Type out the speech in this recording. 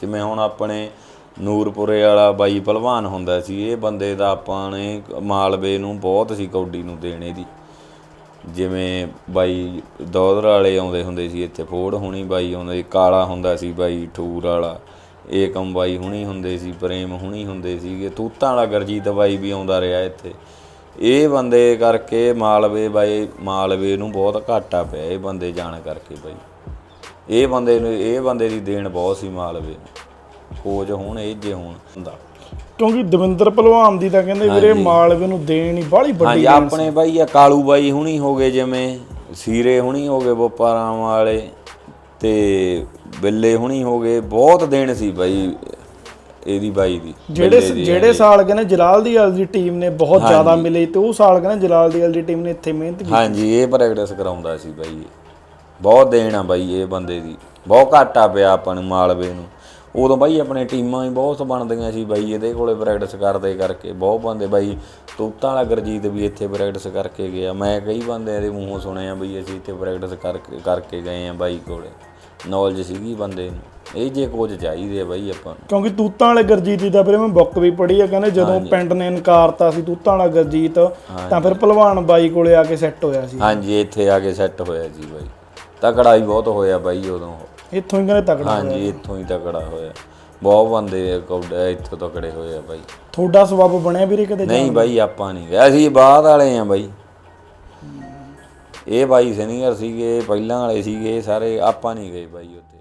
ਜਿਵੇਂ ਹੁਣ ਆਪਣੇ ਨੂਰਪੁਰੇ ਵਾਲਾ ਬਾਈ ਭਲਵਾਨ ਹੁੰਦਾ ਸੀ, ਇਹ ਬੰਦੇ ਦਾ ਆਪਾਂ ਨੇ ਮਾਲਵੇ ਨੂੰ ਬਹੁਤ ਸੀ ਕੌਡੀ ਨੂੰ ਦੇਣੇ ਦੀ। ਜਿਵੇਂ ਬਾਈ ਦੌਧਰ ਵਾਲੇ ਆਉਂਦੇ ਹੁੰਦੇ ਸੀ, ਇੱਥੇ ਫੋੜ ਹੋਣੀ ਬਾਈ ਆਉਂਦੇ, ਕਾਲਾ ਹੁੰਦਾ ਸੀ ਬਾਈ ਠੂਰ ਵਾਲਾ, ਏਕਮ ਬਾਈ ਹੁਣੀ ਹੁੰਦੇ ਸੀ, ਪ੍ਰੇਮ ਹੁਣੀ ਹੁੰਦੇ ਸੀਗੇ, ਤੂਤਾਂ ਵਾਲਾ ਗਰਜੀਤ ਬਾਈ ਵੀ ਆਉਂਦਾ ਰਿਹਾ ਇੱਥੇ। ਇਹ ਬੰਦੇ ਕਰਕੇ ਮਾਲਵੇ ਬਾਈ, ਮਾਲਵੇ ਨੂੰ ਬਹੁਤ ਘਾਟਾ ਪਿਆ, ਇਹ ਬੰਦੇ ਜਾਣ ਕਰਕੇ ਬਾਈ। ਇਹ ਬੰਦੇ ਨੂੰ ਇਹ ਬੰਦੇ ਦੀ ਦੇਣ ਬਹੁਤ ਸੀ ਮਾਲਵੇ ਕੋਚ ਹੁਣ ਇਹ ਜੇ ਹੁਣ ਹੁੰਦਾ। ਕਿਉਂਕਿ ਦਵਿੰਦਰ ਭਲਵਾਨ ਦੀ ਤਾਂ ਕਹਿੰਦੇ ਵੀਰੇ ਮਾਲਵੇ ਨੂੰ ਦੇਣ ਹੀ ਬਾਹਲੀ ਵੱਡੀ ਹਾਂਜੀ ਆਪਣੇ ਬਾਈ ਆ ਕਾਲੂ ਬਾਈ ਹੁਣੀ ਹੋ ਗਏ ਜਿਵੇਂ ਸੀਰੇ ਹੁਣੀ ਹੋ ਗਏ ਬੋਪਾਰਾਮ ਵਾਲੇ ਤੇ ਬਿੱਲੇ ਹੁਣੀ ਹੋ ਗਏ ਬਹੁਤ ਦੇਣ ਸੀ ਬਾਈ ਇਹਦੀ ਬਾਈ ਦੀ ਜਿਹੜੇ ਜਿਹੜੇ ਸਾਲ ਕਹਿੰਦੇ ਜਲਾਲ ਦੀ ਵਾਲੀ ਟੀਮ ਨੇ ਬਹੁਤ ਜ਼ਿਆਦਾ ਮਿਲੇ ਤੇ ਉਹ ਸਾਲ ਕਹਿੰਦੇ ਜਲਾਲ ਦੀ ਵਾਲੀ ਟੀਮ ਨੇ ਇੱਥੇ ਮਿਹਨਤ ਕੀਤੀ। ਹਾਂਜੀ ਇਹ ਪ੍ਰੈਕਟਿਸ ਕਰਾਉਂਦਾ ਸੀ ਬਾਈ ਇਹ। ਬਹੁਤ ਦੇਣ ਆ ਬਾਈ ਇਹ ਬੰਦੇ ਦੀ। ਬਹੁਤ ਘਾਟਾ ਪਿਆ ਆਪਾਂ ਨੂੰ ਮਾਲਵੇ ਨੂੰ। ਉਦੋਂ ਬਾਈ ਆਪਣੇ ਟੀਮਾਂ ਹੀ ਬਹੁਤ ਬਣਦੀਆਂ ਸੀ ਬਾਈ ਇਹਦੇ ਕੋਲੇ ਪ੍ਰੈਕਟਿਸ ਕਰਦੇ ਕਰਕੇ। ਬਹੁਤ ਬੰਦੇ ਬਾਈ ਤੂਤਾਂ ਵਾਲਾ ਗਰਜੀਤ ਵੀ ਇੱਥੇ ਪ੍ਰੈਕਟਿਸ ਕਰਕੇ ਗਿਆ। ਮੈਂ ਕਈ ਬੰਦਿਆਂ ਦੇ ਮੂੰਹੋਂ ਸੁਣਿਆ ਬਈ ਅਸੀਂ ਇੱਥੇ ਪ੍ਰੈਕਟਿਸ ਕਰਕੇ ਕਰਕੇ ਗਏ ਆ ਬਾਈ ਕੋਲੇ। ਨੌਲੇਜ ਸੀਗੀ ਬੰਦੇ ਨੂੰ। ਇਹ ਜੇ ਕੋਚ ਚਾਹੀਦੇ ਆ ਬਾਈ ਆਪਾਂ ਨੂੰ। ਕਿਉਂਕਿ ਤੂਤਾਂ ਵਾਲੇ ਗਰਜੀਤ ਦੀ ਤਾਂ ਵੀਰੇ ਮੈਂ ਬੁੱਕ ਵੀ ਪੜ੍ਹੀ ਆ ਕਹਿੰਦੇ ਜਦੋਂ ਪਿੰਡ ਨੇ ਇਨਕਾਰਤਾ ਸੀ ਤੂਤਾਂ ਵਾਲਾ ਗਰਜੀਤ ਤਾਂ ਫਿਰ ਭਲਵਾਨ ਬਾਈ ਕੋਲੇ ਆ ਕੇ ਸੈੱਟ ਹੋਇਆ ਸੀ। ਹਾਂਜੀ ਇੱਥੇ ਆ ਕੇ ਸੈੱਟ ਹੋਇਆ ਜੀ ਬਾਈ। ਤਕੜਾ ਹੀ ਬਹੁਤ ਹੋਇਆ ਬਾਈ ਉਦੋਂ। ਇੱਥੋਂ ਹੀ ਕਹਿੰਦੇ ਤਕੜਾ ਹਾਂਜੀ ਇੱਥੋਂ ਹੀ ਤਕੜਾ ਹੋਇਆ। ਬਹੁਤ ਬੰਦੇ ਕੌਡੇ ਇੱਥੋਂ ਤਕੜੇ ਹੋਏ ਆ ਬਾਈ। ਤੁਹਾਡਾ ਸਬੱਬ ਬਣਿਆ ਵੀਰੇ ਕਦੇ ਨਹੀਂ ਬਾਈ ਆਪਾਂ ਨਹੀਂ ਗਏ। ਅਸੀਂ ਬਾਅਦ ਵਾਲੇ ਆ ਬਾਈ। ਇਹ ਬਾਈ ਸੀਨੀਅਰ ਸੀਗੇ ਪਹਿਲਾਂ ਵਾਲੇ ਸੀਗੇ ਸਾਰੇ ਆਪਾਂ ਨਹੀਂ ਗਏ ਬਾਈ ਉੱਥੇ।